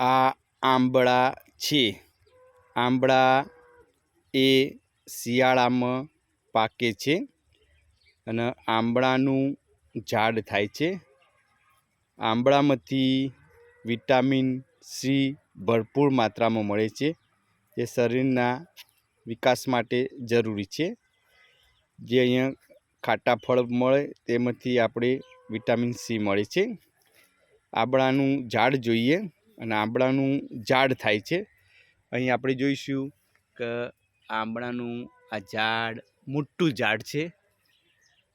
આ આંબળા છે. આંબળા એ શિયાળામાં પાકે છે અને આંબળાનું ઝાડ થાય છે. આંબળામાંથી વિટામિન સી ભરપૂર માત્રામાં મળે છે, જે શરીરના વિકાસ માટે જરૂરી છે. જે અહીંયા ખાટા ફળ મળે તેમાંથી આપણે વિટામિન સી મળે છે. આંબળાનું ઝાડ જોઈએ. અને આંબળાનું ઝાડ થાય છે. અહીં આપણે જોઈશું કે આંબળાનું આ ઝાડ મોટું ઝાડ છે,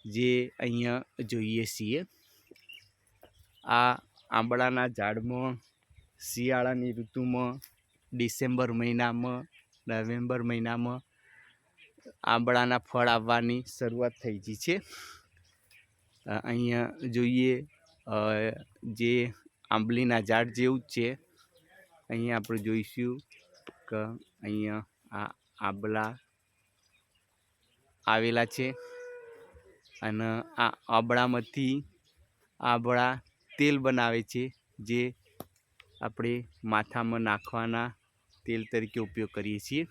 જે અહીંયા જોઈએ છીએ. આ આંબળાના ઝાડમાં શિયાળાની ઋતુમાં, ડિસેમ્બર મહિનામાં, નવેમ્બર મહિનામાં આંબળાના ફળ આવવાની શરૂઆત થઈ ગઈ છે. અહીંયા જોઈએ જે આંબલીના ઝાડ જેવું જ છે. અહીંયા આપણે જોઈશું કે અહીંયા આ આંબલા આવેલા છે અને આ આંબળામાંથી આંબળા તેલ બનાવે છે જે આપણે માથામાં નાખવાના તેલ તરીકે ઉપયોગ કરીએ છીએ.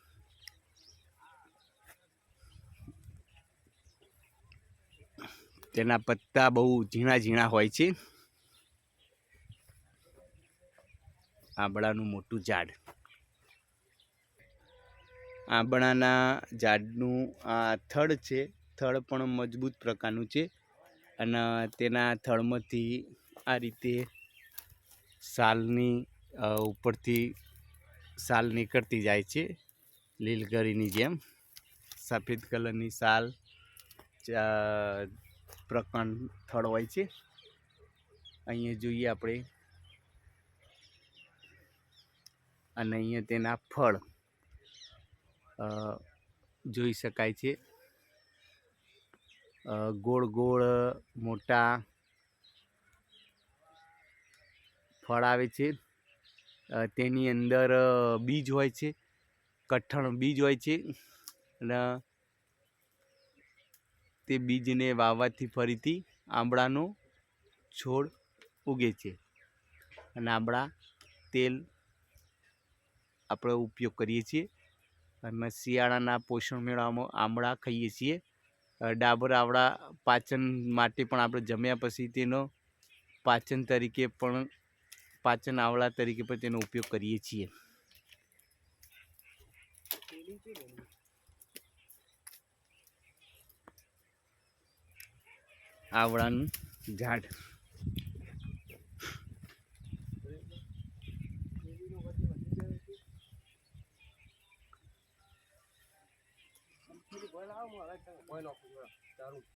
તેના પત્તા બહુ ઝીણા ઝીણા હોય છે. આંબળાનું મોટું ઝાડ. આંબળાના ઝાડનું આ થડ છે, થડ પણ મજબૂત પ્રકારનું છે અને તેના થડમાંથી આ રીતે સાલની ઉપરથી સાલ નીકળતી જાય છે, લીલગરીની જેમ. સફેદ કલરની સાલ પ્રકરણ થડ હોય છે. અહીંયા જોઈએ આપણે અને અહીંયા તેના ફળ જોઈ શકાય છે. ગોળ ગોળ મોટા ફળ આવે છે. તેની અંદર બીજ હોય છે, કઠણ બીજ હોય છે. અને તે બીજને વાવવાથી ફરીથી આંબળાનો છોડ ઉગે છે. અને આંબળા તેલ આપણે ઉપયોગ કરીએ છીએ. અને શિયાળાના પોષણ મેળવવામાં આમળા ખાઈએ છીએ. ડાબર આવડા પાચન માટે પણ આપણે જમ્યા પછી તેનો પાચન તરીકે પણ, પાચન આવળા તરીકે પણ તેનો ઉપયોગ કરીએ છીએ. આવળાનું ઝાડ. હવે કોઈ નોકરી તારું